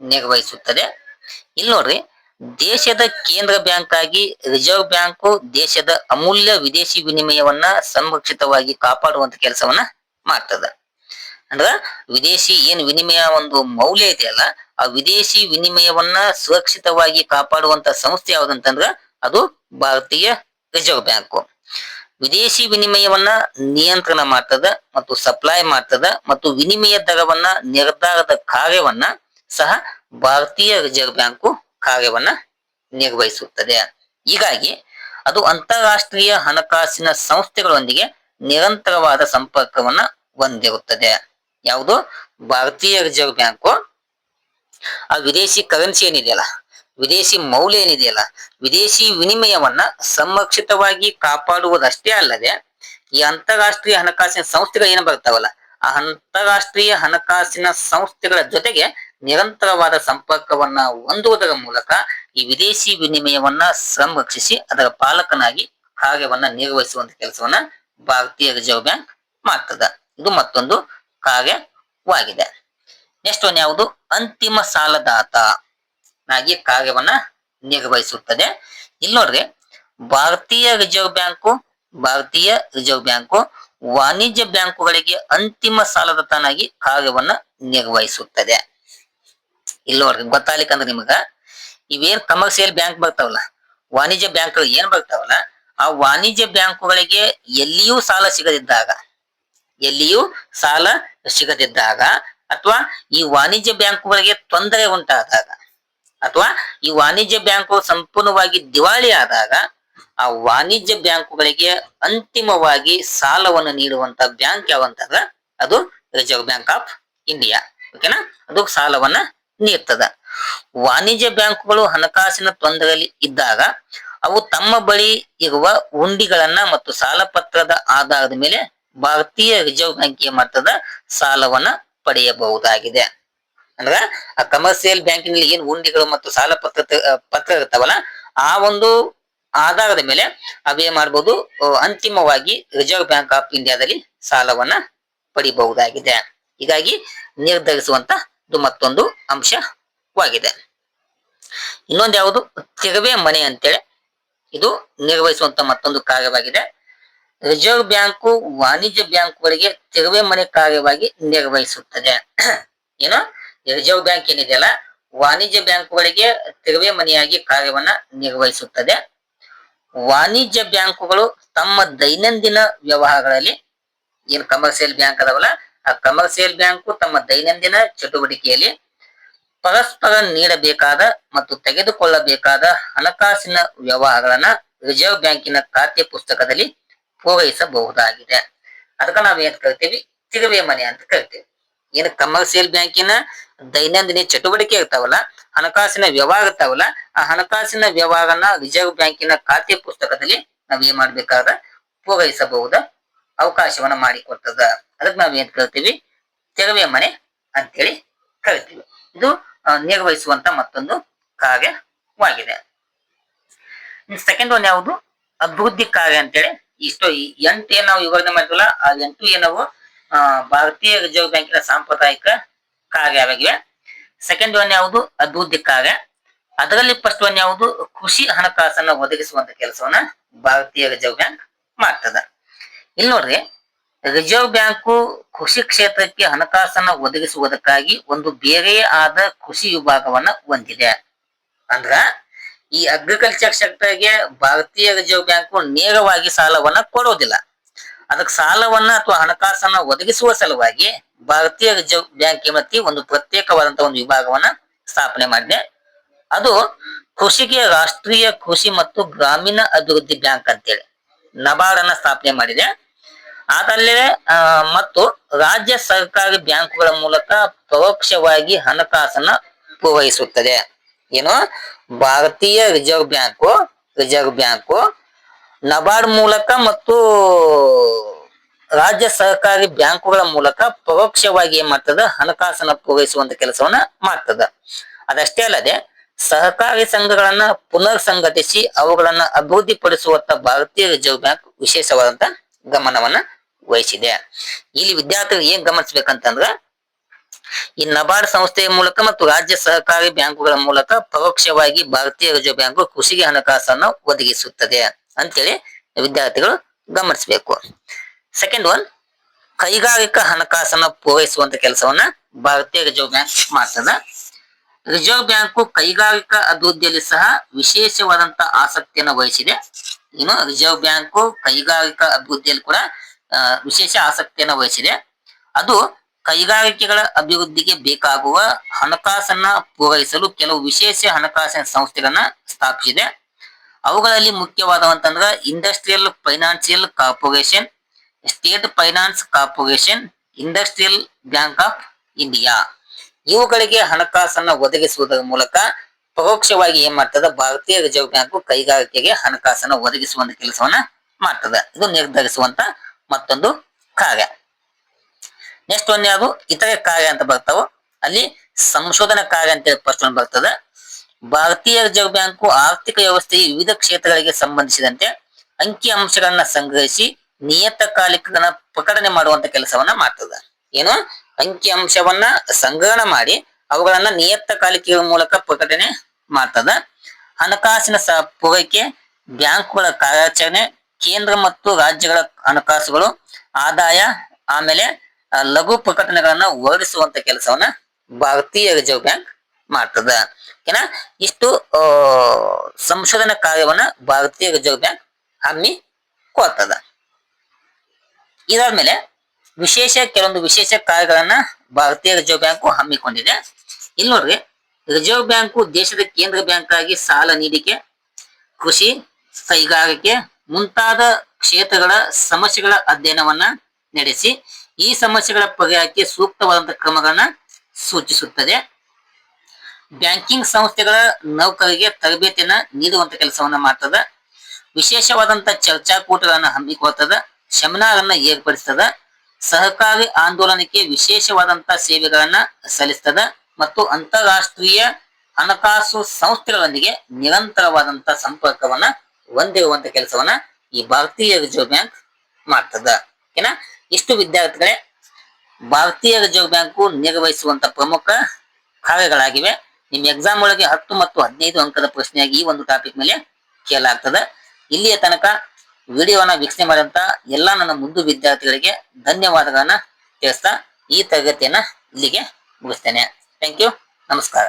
A: ನಿರ್ವಹಿಸುತ್ತದೆ. ಇಲ್ಲಿ ನೋಡ್ರಿ ದೇಶದ ಕೇಂದ್ರ ಬ್ಯಾಂಕ್ ಆಗಿ ರಿಸರ್ವ್ ಬ್ಯಾಂಕ್ ದೇಶದ ಅಮೂಲ್ಯ ವಿದೇಶಿ ವಿನಿಮಯವನ್ನ ಸಂರಕ್ಷಿತವಾಗಿ ಕಾಪಾಡುವಂತ ಕೆಲಸವನ್ನ ಮಾಡ್ತದ. ಅಂದ್ರ ವಿದೇಶಿ ಏನ್ ವಿನಿಮಯ ಒಂದು ಮೌಲ್ಯ ಇದೆಯಲ್ಲ ಆ ವಿದೇಶಿ ವಿನಿಮಯವನ್ನ ಸುರಕ್ಷಿತವಾಗಿ ಕಾಪಾಡುವಂತ ಸಂಸ್ಥೆ ಯಾವ್ದಂತಂದ್ರ ಅದು ಭಾರತೀಯ ರಿಸರ್ವ್ ಬ್ಯಾಂಕ್. ವಿದೇಶಿ ವಿನಿಮಯವನ್ನ ನಿಯಂತ್ರಣ ಮಾಡ್ತದ ಮತ್ತು ಸಪ್ಲೈ ಮಾಡ್ತದ ಮತ್ತು ವಿನಿಮಯ ದರವನ್ನ ನಿರ್ಧಾರದ ಕಾರ್ಯವನ್ನ ಸಹ ಭಾರತೀಯ ರಿಸರ್ವ್ ಬ್ಯಾಂಕು ಕಾರ್ಯವನ್ನ ನಿರ್ವಹಿಸುತ್ತದೆ. ಹೀಗಾಗಿ ಅದು ಅಂತಾರಾಷ್ಟ್ರೀಯ ಹಣಕಾಸಿನ ಸಂಸ್ಥೆಗಳೊಂದಿಗೆ ನಿರಂತರವಾದ ಸಂಪರ್ಕವನ್ನ ಹೊಂದಿರುತ್ತದೆ. ಯಾವುದು? ಭಾರತೀಯ ರಿಸರ್ವ್ ಬ್ಯಾಂಕು. ಆ ವಿದೇಶಿ ಕರೆನ್ಸಿ ಏನಿದೆಯಲ್ಲ, ವಿದೇಶಿ ಮೌಲ್ಯ ಏನಿದೆಯಲ್ಲ, ವಿದೇಶಿ ವಿನಿಮಯವನ್ನ ಸಂರಕ್ಷಿತವಾಗಿ ಕಾಪಾಡುವುದಷ್ಟೇ ಅಲ್ಲದೆ, ಈ ಅಂತಾರಾಷ್ಟ್ರೀಯ ಹಣಕಾಸಿನ ಸಂಸ್ಥೆಗಳು ಏನು ಬರ್ತಾವಲ್ಲ, ಆ ಅಂತಾರಾಷ್ಟ್ರೀಯ ಹಣಕಾಸಿನ ಸಂಸ್ಥೆಗಳ ಜೊತೆಗೆ ನಿರಂತರವಾದ ಸಂಪರ್ಕವನ್ನ ಹೊಂದುವುದರ ಮೂಲಕ ಈ ವಿದೇಶಿ ವಿನಿಮಯವನ್ನ ಸಂರಕ್ಷಿಸಿ ಅದರ ಪಾಲಕನಾಗಿ ಕಾರ್ಯವನ್ನ ನಿರ್ವಹಿಸುವಂತ ಕೆಲಸವನ್ನ ಭಾರತೀಯ ರಿಸರ್ವ್ ಬ್ಯಾಂಕ್ ಮಾಡ್ತದ. ಇದು ಮತ್ತೊಂದು ಕಾರ್ಯವಾಗಿದೆ. ನೆಕ್ಸ್ಟ್ ಒನ್ ಯಾವುದು? ಅಂತಿಮ ಸಾಲದಾತ ನಾಗಿ ಕಾರ್ಯವನ್ನ ನಿರ್ವಹಿಸುತ್ತದೆ. ಇಲ್ಲಿ ನೋಡ್ರಿ, ಭಾರತೀಯ ರಿಸರ್ವ್ ಬ್ಯಾಂಕು ಭಾರತೀಯ ರಿಸರ್ವ್ ಬ್ಯಾಂಕು ವಾಣಿಜ್ಯ ಬ್ಯಾಂಕುಗಳಿಗೆ ಅಂತಿಮ ಸಾಲದಾತನಾಗಿ ಕಾರ್ಯವನ್ನ ನಿರ್ವಹಿಸುತ್ತದೆ. ಇಲ್ಲಿ ಗೊತ್ತಾಗ್ಲಿಕ್ಕೆ ಅಂದ್ರೆ ನಿಮಗ, ಇವೇನ್ ಕಮರ್ಷಿಯಲ್ ಬ್ಯಾಂಕ್ ಬರ್ತಾವಲ್ಲ, ವಾಣಿಜ್ಯ ಬ್ಯಾಂಕ್ಗಳು ಏನ್ ಬರ್ತಾವಲ್ಲ, ಆ ವಾಣಿಜ್ಯ ಬ್ಯಾಂಕುಗಳಿಗೆ ಎಲ್ಲಿಯೂ ಸಾಲ ಸಿಗದಿದ್ದಾಗ, ಎಲ್ಲಿಯೂ ಸಾಲ ಸಿಗದಿದ್ದಾಗ, ಅಥವಾ ಈ ವಾಣಿಜ್ಯ ಬ್ಯಾಂಕುಗಳಿಗೆ ತೊಂದರೆ ಉಂಟಾದಾಗ, ಅಥವಾ ಈ ವಾಣಿಜ್ಯ ಬ್ಯಾಂಕು ಸಂಪೂರ್ಣವಾಗಿ ದಿವಾಳಿ ಆದಾಗ, ಆ ವಾಣಿಜ್ಯ ಬ್ಯಾಂಕುಗಳಿಗೆ ಅಂತಿಮವಾಗಿ ಸಾಲವನ್ನು ನೀಡುವಂತ ಬ್ಯಾಂಕ್ ಯಾವಂತಂದ್ರ, ಅದು ರಿಸರ್ವ್ ಬ್ಯಾಂಕ್ ಆಫ್ ಇಂಡಿಯಾ. ಓಕೆನಾ ಅದು ಸಾಲವನ್ನ ನೀಡ್ತದ ವಾಣಿಜ್ಯ ಬ್ಯಾಂಕುಗಳು ಹಣಕಾಸಿನ ತೊಂದರೆಯಲ್ಲಿ ಇದ್ದಾಗ ಅವು ತಮ್ಮ ಬಳಿ ಇರುವ ಹುಂಡಿಗಳನ್ನ ಮತ್ತು ಸಾಲ ಪತ್ರದ ಆಧಾರದ ಮೇಲೆ ಭಾರತೀಯ ರಿಸರ್ವ್ ಬ್ಯಾಂಕ್ ಏನ್ ಸಾಲವನ್ನ ಪಡೆಯಬಹುದಾಗಿದೆ. ಅಂದ್ರ ಆ ಕಮರ್ಷಿಯಲ್ ಬ್ಯಾಂಕಿನಲ್ಲಿ ಏನ್ ಹುಂಡಿಗಳು ಮತ್ತು ಸಾಲ ಪತ್ರ ಪತ್ರ ಇರ್ತಾವಲ್ಲ, ಆ ಒಂದು ಆಧಾರದ ಮೇಲೆ ಅವೇನ್ ಮಾಡಬಹುದು ಅಂತಿಮವಾಗಿ ರಿಸರ್ವ್ ಬ್ಯಾಂಕ್ ಆಫ್ ಇಂಡಿಯಾದಲ್ಲಿ ಸಾಲವನ್ನ ಪಡಿಬಹುದಾಗಿದೆ. ಹೀಗಾಗಿ ನಿರ್ಧರಿಸುವಂತ ಇದು ಮತ್ತೊಂದು ಅಂಶವಾಗಿದೆ. ಇನ್ನೊಂದು ಯಾವುದು? ತೆರವೆ ಮನೆ ಅಂತೇಳಿ. ಇದು ನಿರ್ವಹಿಸುವಂತ ಮತ್ತೊಂದು ಕಾರ್ಯವಾಗಿದೆ. ರಿಸರ್ವ್ ಬ್ಯಾಂಕು ವಾಣಿಜ್ಯ ಬ್ಯಾಂಕ್ಗಳಿಗೆ ತೆಗವೇ ಮನೆ ಕಾರ್ಯವಾಗಿ ನಿರ್ವಹಿಸುತ್ತದೆ. (clears throat) ಏನು? ರಿಸರ್ವ್ ಬ್ಯಾಂಕ್ ಏನಿದೆಯಲ್ಲ ವಾಣಿಜ್ಯ ಬ್ಯಾಂಕುಗಳಿಗೆ ತೆರವೆ ಮನೆಯಾಗಿ ಕಾರ್ಯವನ್ನ ನಿರ್ವಹಿಸುತ್ತದೆ. ವಾಣಿಜ್ಯ ಬ್ಯಾಂಕುಗಳು ತಮ್ಮ ದೈನಂದಿನ ವ್ಯವಹಾರಗಳಲ್ಲಿ, ಏನ್ ಕಮರ್ಷಿಯಲ್ ಬ್ಯಾಂಕ್ ಅದಾವಲ್ಲ ಕಮರ್ಷಿಯಲ್ ಬ್ಯಾಂಕು ತಮ್ಮ ದೈನಂದಿನ ಚಟುವಟಿಕೆಯಲ್ಲಿ ಪರಸ್ಪರ ನೀಡಬೇಕಾದ ಮತ್ತು ತೆಗೆದುಕೊಳ್ಳಬೇಕಾದ ಹಣಕಾಸಿನ ವ್ಯವಹಾರಗಳನ್ನ ರಿಸರ್ವ್ ಬ್ಯಾಂಕಿನ ಖಾತೆ ಪುಸ್ತಕದಲ್ಲಿ ಪೂರೈಸಬಹುದಾಗಿದೆ. ಅದಕ್ಕ ನಾವ್ ಏನ್ ಕರಿತೀವಿ? ತಿರುವೆ ಮನೆ ಅಂತ ಕರಿತೀವಿ. ಏನು ಕಮರ್ಷಿಯಲ್ ಬ್ಯಾಂಕಿನ ದೈನಂದಿನ ಚಟುವಟಿಕೆ ಇರ್ತಾವಲ್ಲ, ಹಣಕಾಸಿನ ವ್ಯವಹಾರ ಇರ್ತಾವಲ್ಲ, ಆ ಹಣಕಾಸಿನ ವ್ಯವಹಾರನ ರಿಸರ್ವ್ ಬ್ಯಾಂಕಿನ ಖಾತೆ ಪುಸ್ತಕದಲ್ಲಿ ನಾವ್ ಏನ್ ಮಾಡ್ಬೇಕಾದ? ಪೂರೈಸಬಹುದ. ಅವಕಾಶವನ್ನ ಮಾಡಿಕೊಡ್ತದ. ಅದಕ್ಕೆ ನಾವ್ ಏನ್ ಕರಿತೀವಿ ತೆರವೆ ಮನೆ ಅಂತೇಳಿ ಕರಿತೀವಿ ಇದು ನಿರ್ವಹಿಸುವಂತ ಮತ್ತೊಂದು ಕಾರ್ಯವಾಗಿದೆ. ಸೆಕೆಂಡ್ ಒನ್ ಯಾವುದು? ಅಭಿವೃದ್ಧಿ ಕಾರ್ಯ ಅಂತೇಳಿ. ಇಷ್ಟು ಎಂಟು ಏನ್ ನಾವು ವಿವರಣೆ ಮಾಡಿದ್ವಲ್ಲ, ಆ ಎಂಟು ಏನವು ಭಾರತೀಯ ರಿಸರ್ವ್ ಬ್ಯಾಂಕಿನ ಸಾಂಪ್ರದಾಯಿಕ ಕಾರ್ಯವಾಗಿವೆ. ಸೆಕೆಂಡ್ ಒನ್ ಯಾವುದು? ಅಭಿವೃದ್ಧಿ ಕಾರ್ಯ. ಅದರಲ್ಲಿ ಫಸ್ಟ್ ಒನ್ ಯಾವುದು? ಕೃಷಿ ಹಣಕಾಸನ್ನ ಒದಗಿಸುವಂತ ಕೆಲಸವನ್ನ ಭಾರತೀಯ ರಿಸರ್ವ್ ಬ್ಯಾಂಕ್ ಮಾಡ್ತದ. ಇಲ್ಲಿ ನೋಡ್ರಿ, ರಿಸರ್ವ್ ಬ್ಯಾಂಕು ಕೃಷಿ ಕ್ಷೇತ್ರಕ್ಕೆ ಹಣಕಾಸನ್ನ ಒದಗಿಸುವುದಕ್ಕಾಗಿ ಒಂದು ಬೇರೆಯೇ ಆದ ಕೃಷಿ ವಿಭಾಗವನ್ನ ಹೊಂದಿದೆ. ಅಂದ್ರ, ಈ ಅಗ್ರಿಕಲ್ಚರ್ ಸೆಕ್ಟರ್ಗೆ ಭಾರತೀಯ ರಿಸರ್ವ್ ಬ್ಯಾಂಕು ನೇರವಾಗಿ ಸಾಲವನ್ನ ಕೊಡೋದಿಲ್ಲ. ಅದಕ್ಕೆ ಸಾಲವನ್ನ ಅಥವಾ ಹಣಕಾಸನ್ನ ಒದಗಿಸುವ ಸಲುವಾಗಿ ಭಾರತೀಯ ರಿಸರ್ವ್ ಬ್ಯಾಂಕ್ ಏಮತಿ ಒಂದು ಪ್ರತ್ಯೇಕವಾದಂತಹ ಒಂದು ವಿಭಾಗವನ್ನ ಸ್ಥಾಪನೆ ಮಾಡಿದೆ. ಅದು ಕೃಷಿಗೆ ರಾಷ್ಟ್ರೀಯ ಕೃಷಿ ಮತ್ತು ಗ್ರಾಮೀಣ ಅಭಿವೃದ್ಧಿ ಬ್ಯಾಂಕ್ ಅಂತೇಳಿ. ನಬಾರ್ಡನ್ನ ಸ್ಥಾಪನೆ ಮಾಡಿದೆ. ಅದಲ್ಲದೆ ಆ, ಮತ್ತು ರಾಜ್ಯ ಸರ್ಕಾರಿ ಬ್ಯಾಂಕುಗಳ ಮೂಲಕ ಪರೋಕ್ಷವಾಗಿ ಹಣಕಾಸನ್ನ ಪೂರೈಸುತ್ತದೆ. ಏನು? ಭಾರತೀಯ reserve bank reserve bank NABARD ಮೂಲಕ ಮತ್ತು ರಾಜ್ಯ ಸರ್ಕಾರಿ ಬ್ಯಾಂಕುಗಳ ಮೂಲಕ ಪರೋಕ್ಷವಾಗಿ ಏನ್ ಮಾಡ್ತದ? ಹಣಕಾಸನ್ನ ಪೂರೈಸುವಂತ ಕೆಲಸವನ್ನ ಮಾಡ್ತದ. ಅದಷ್ಟೇ ಅಲ್ಲದೆ ಸಹಕಾರಿ ಸಂಘಗಳನ್ನ ಪುನರ್ ಸಂಘಟಿಸಿ ಅವುಗಳನ್ನ ಅಭಿವೃದ್ಧಿಪಡಿಸುವತ್ತ ಭಾರತೀಯ ರಿಸರ್ವ್ ಬ್ಯಾಂಕ್ ವಿಶೇಷವಾದಂತ ಗಮನವನ್ನ ವಹಿಸಿದೆ. ಇಲ್ಲಿ ವಿದ್ಯಾರ್ಥಿಗಳು ಏನ್ ಗಮನಿಸ್ಬೇಕಂತಂದ್ರ, ಈ ನಬಾರ್ಡ್ ಸಂಸ್ಥೆಯ ಮೂಲಕ ಮತ್ತು ರಾಜ್ಯ ಸಹಕಾರಿ ಬ್ಯಾಂಕುಗಳ ಮೂಲಕ ಪರೋಕ್ಷವಾಗಿ ಭಾರತೀಯ ರಿಸರ್ವ್ ಬ್ಯಾಂಕು ಕೃಷಿಗೆ ಹಣಕಾಸನ್ನು ಒದಗಿಸುತ್ತದೆ ಅಂತೇಳಿ ವಿದ್ಯಾರ್ಥಿಗಳು ಗಮನಿಸಬೇಕು. ಸೆಕೆಂಡ್ ಒನ್ ಕೈಗಾರಿಕಾ ಹಣಕಾಸನ್ನ ಪೂರೈಸುವಂತ ಕೆಲಸವನ್ನ ಭಾರತೀಯ ರಿಸರ್ವ್ ಬ್ಯಾಂಕ್ ಮಾಡ್ತದ. ರಿಸರ್ವ್ ಬ್ಯಾಂಕು ಕೈಗಾರಿಕಾ ಅಭಿವೃದ್ಧಿಯಲ್ಲಿ ಸಹ ವಿಶೇಷವಾದಂತ ಆಸಕ್ತಿಯನ್ನು ವಹಿಸಿದೆ. ಇನ್ನು ರಿಸರ್ವ್ ಬ್ಯಾಂಕು ಕೈಗಾರಿಕಾ ಅಭಿವೃದ್ಧಿಯಲ್ಲಿ ಕೂಡ ವಿಶೇಷ ಆಸಕ್ತಿಯನ್ನು ವಹಿಸಿದೆ. ಅದು ಕೈಗಾರಿಕೆಗಳ ಅಭಿವೃದ್ಧಿಗೆ ಬೇಕಾಗುವ ಹಣಕಾಸನ್ನ ಪೂರೈಸಲು ಕೆಲವು ವಿಶೇಷ ಹಣಕಾಸಿನ ಸಂಸ್ಥೆಗಳನ್ನ ಸ್ಥಾಪಿಸಿದೆ. ಅವುಗಳಲ್ಲಿ ಮುಖ್ಯವಾದವಂತಂದ್ರ industrial financial corporation, state finance corporation, industrial bank of India. ಇವುಗಳಿಗೆ ಹಣಕಾಸನ್ನ ಒದಗಿಸುವುದರ ಮೂಲಕ ಪರೋಕ್ಷವಾಗಿ ಏನ್ ಮಾಡ್ತದ, ಭಾರತೀಯ ರಿಸರ್ವ್ ಬ್ಯಾಂಕು ಕೈಗಾರಿಕೆಗೆ ಹಣಕಾಸನ್ನ ಒದಗಿಸುವಂತ ಕೆಲಸವನ್ನ ಮಾಡ್ತದ. ಇದು ನಿರ್ಧರಿಸುವಂತ ಮತ್ತೊಂದು ಕಾರ್ಯ. ನೆಕ್ಸ್ಟ್ ಒಂದ್ ಯಾವುದು? ಇತರೆ ಕಾರ್ಯ ಅಂತ ಬರ್ತಾವ. ಅಲ್ಲಿ ಸಂಶೋಧನಾ ಕಾರ್ಯ ಅಂತ ಫಸ್ಟ್ ಒಂದು ಬರ್ತದ. ಭಾರತೀಯ ರಿಸರ್ವ್ ಬ್ಯಾಂಕು ಆರ್ಥಿಕ ವ್ಯವಸ್ಥೆಯ ವಿವಿಧ ಕ್ಷೇತ್ರಗಳಿಗೆ ಸಂಬಂಧಿಸಿದಂತೆ ಅಂಕಿ ಅಂಶಗಳನ್ನ ಸಂಗ್ರಹಿಸಿ ನಿಯತಕಾಲಿಕಗಳನ್ನ ಪ್ರಕಟಣೆ ಮಾಡುವಂತ ಕೆಲಸವನ್ನ ಮಾಡ್ತದ. ಏನು? ಅಂಕಿ ಅಂಶವನ್ನ ಸಂಗ್ರಹಣ ಮಾಡಿ ಅವುಗಳನ್ನ ಕಾಲಿಕೆಯ ಮೂಲಕ ಪ್ರಕಟಣೆ ಮಾಡ್ತದ. ಹಣಕಾಸಿನ ಪೂರೈಕೆ, ಬ್ಯಾಂಕುಗಳ ಕಾರ್ಯಾಚರಣೆ, ಕೇಂದ್ರ ಮತ್ತು ರಾಜ್ಯಗಳ ಹಣಕಾಸುಗಳು, ಆದಾಯ, ಆಮೇಲೆ ಲಘು ಪ್ರಕಟಣೆಗಳನ್ನ ಹೊರಡಿಸುವಂತ ಕೆಲಸವನ್ನ ಭಾರತೀಯ ರಿಸರ್ವ್ ಬ್ಯಾಂಕ್ ಮಾಡ್ತದ. ಓಕೆನಾ? ಇಷ್ಟು ಸಂಶೋಧನಾ ಕಾರ್ಯವನ್ನ ಭಾರತೀಯ ರಿಸರ್ವ್ ಬ್ಯಾಂಕ್ ಹಮ್ಮಿ ಕೊಡ್ತದ ಇದಾದ್ಮೇಲೆ ವಿಶೇಷ ಕೆಲವೊಂದು ವಿಶೇಷ ಕಾರ್ಯಗಳನ್ನ ಭಾರತೀಯ ರಿಸರ್ವ್ ಬ್ಯಾಂಕು ಹಮ್ಮಿಕೊಂಡಿದೆ. ಇಲ್ಲಿ ನೋಡ್ರಿ, ರಿಸರ್ವ್ ಬ್ಯಾಂಕು ದೇಶದ ಕೇಂದ್ರ ಬ್ಯಾಂಕ್ ಆಗಿ ಸಾಲ ನೀಡಿಕೆ, ಕೃಷಿ ಕೈಗಾರಿಕೆ ಮುಂತಾದ ಕ್ಷೇತ್ರಗಳ ಸಮಸ್ಯೆಗಳ ಅಧ್ಯಯನವನ್ನ ನಡೆಸಿ, ಈ ಸಮಸ್ಯೆಗಳ ಪರಿಹಾರಕ್ಕೆ ಸೂಕ್ತವಾದಂತಹ ಕ್ರಮಗಳನ್ನ ಸೂಚಿಸುತ್ತದೆ. ಬ್ಯಾಂಕಿಂಗ್ ಸಂಸ್ಥೆಗಳ ನೌಕರರಿಗೆ ತರಬೇತಿಯನ್ನ ನೀಡುವಂತ ಕೆಲಸವನ್ನ ಮಾಡ್ತದ. ವಿಶೇಷವಾದಂತ ಚರ್ಚಾಕೂಟಗಳನ್ನ ಹಮ್ಮಿಕೊಳ್ತದ. ಸೆಮಿನಾರ್ ಅನ್ನ ಏರ್ಪಡಿಸ್ತದ. ಸಹಕಾರಿ ಆಂದೋಲನಕ್ಕೆ ವಿಶೇಷವಾದಂತ ಸೇವೆಗಳನ್ನ ಸಲ್ಲಿಸ್ತದ ಮತ್ತು ಅಂತಾರಾಷ್ಟ್ರೀಯ ಹಣಕಾಸು ಸಂಸ್ಥೆಗಳೊಂದಿಗೆ ನಿರಂತರವಾದಂತ ಸಂಪರ್ಕವನ್ನ ಹೊಂದಿರುವಂತ ಕೆಲಸವನ್ನ ಈ ಭಾರತೀಯ ರಿಸರ್ವ್ ಬ್ಯಾಂಕ್ ಮಾಡ್ತದ. ಏನಾ? ಇಷ್ಟು ವಿದ್ಯಾರ್ಥಿಗಳೇ, ಭಾರತೀಯ ರಿಸರ್ವ್ ಬ್ಯಾಂಕು ನಿರ್ವಹಿಸುವಂತ ಪ್ರಮುಖ ಕಾರ್ಯಗಳಾಗಿವೆ. ನಿಮ್ಮ ಎಕ್ಸಾಮ್ ಒಳಗೆ ಹತ್ತು ಮತ್ತು ಹದಿನೈದು ಅಂಕದ ಪ್ರಶ್ನೆಯಾಗಿ ಈ ಒಂದು ಟಾಪಿಕ್ ಮೇಲೆ ಕೇಳಲಾಗ್ತದೆ. ಇಲ್ಲಿಯ ತನಕ ವಿಡಿಯೋವನ್ನ ವೀಕ್ಷಣೆ ಮಾಡಿದಂತ ಎಲ್ಲಾ ನನ್ನ ಮುಂದು ವಿದ್ಯಾರ್ಥಿಗಳಿಗೆ ಧನ್ಯವಾದಗಳನ್ನ ತಿಳಿಸ್ತಾ ಈ ತರಗತಿಯನ್ನ ಇಲ್ಲಿಗೆ ಮುಗಿಸ್ತೇನೆ. ಥ್ಯಾಂಕ್ ಯು ನಮಸ್ಕಾರ.